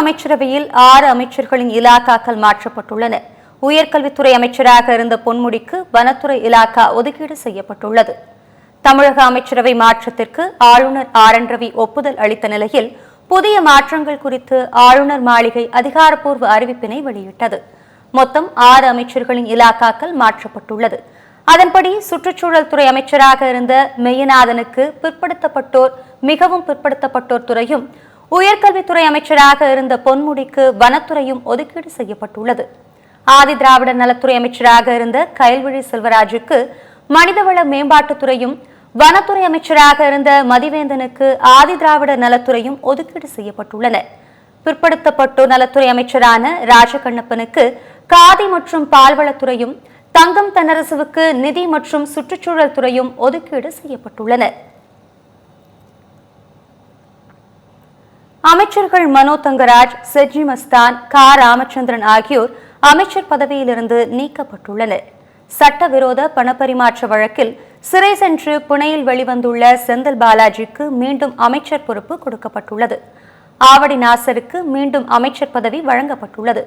அமைச்சரவையில் ஆறு அமைச்சர்களின் இலாக்காக்கள் மாற்றப்பட்டுள்ளன. உயர்கல்வித்துறை அமைச்சராக இருந்த பொன்முடிக்கு வனத்துறை இலாக்கா ஒதுக்கீடு செய்யப்பட்டுள்ளது. தமிழக அமைச்சரவை மாற்றத்திற்கு ஆளுநர் ஆர். என். ரவி ஒப்புதல் அளித்த நிலையில் புதிய மாற்றங்கள் குறித்து ஆளுநர் மாளிகை அதிகாரப்பூர்வ அறிவிப்பினை வெளியிட்டது. மொத்தம் ஆறு அமைச்சர்களின் இலாக்காக்கள் மாற்றப்பட்டுள்ளது. அதன்படி சுற்றுச்சூழல் துறை அமைச்சராக இருந்த மெய்யநாதனுக்கு பிற்படுத்தப்பட்டோர் மிகவும் பிற்படுத்தப்பட்டோர் துறையும் உயர்கல்வித்துறை அமைச்சராக இருந்த பொன்முடிக்கு வனத்துறையும் ஒதுக்கீடு செய்யப்பட்டுள்ளது. ஆதி திராவிட நலத்துறை அமைச்சராக இருந்த கயல்விழி செல்வராஜுக்கு மனிதவள மேம்பாட்டுத்துறையும் வனத்துறை அமைச்சராக இருந்த மதிவேந்தனுக்கு ஆதி திராவிட நலத்துறையும் ஒதுக்கீடு செய்யப்பட்டுள்ளன. பிற்படுத்தப்பட்டோர் நலத்துறை அமைச்சரான ராஜகண்ணப்பனுக்கு காதி மற்றும் பால்வளத்துறையும் தங்கம் தென்னரசுவுக்கு நிதி மற்றும் சுற்றுச்சூழல் துறையும் ஒதுக்கீடு செய்யப்பட்டுள்ளன. அமைச்சர்கள் மனோ தங்கராஜ் செஜி மஸ்தான் கா. ராமச்சந்திரன் ஆகியோர் அமைச்சர் பதவியிலிருந்து நீக்கப்பட்டுள்ளனர். சட்டவிரோத பணப்பரிமாற்ற வழக்கில் சிறை சென்று புனேயில் வெளிவந்துள்ள செந்தில் பாலாஜிக்கு மீண்டும் அமைச்சர் பொறுப்பு கொடுக்கப்பட்டுள்ளது. ஆவடி நாசருக்கு மீண்டும் அமைச்சர் பதவி வழங்கப்பட்டுள்ளது.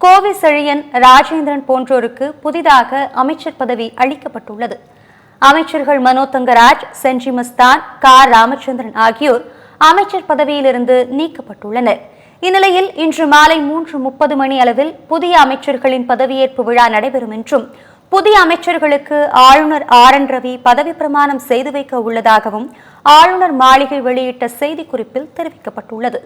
கோவி செழியன் ராஜேந்திரன் போன்றோருக்கு புதிதாக அமைச்சர் பதவி அளிக்கப்பட்டுள்ளது. அமைச்சர்கள் மனோ தங்கராஜ் செஞ்சி மஸ்தான் கா. ராமச்சந்திரன் ஆகியோர் அமைச்சர் பதவியிலிருந்து நீக்கப்பட்டுள்ளனர். இந்நிலையில் இன்று மாலை மூன்று முப்பது மணி அளவில் புதிய அமைச்சர்களின் பதவியேற்பு விழா நடைபெறும் என்றும் புதிய அமைச்சர்களுக்கு ஆளுநர் ஆர். என். ரவி பதவி பிரமாணம் செய்து வைக்க உள்ளதாகவும் ஆளுநர் மாளிகை வெளியிட்ட செய்திக்குறிப்பில் தெரிவிக்கப்பட்டுள்ளது.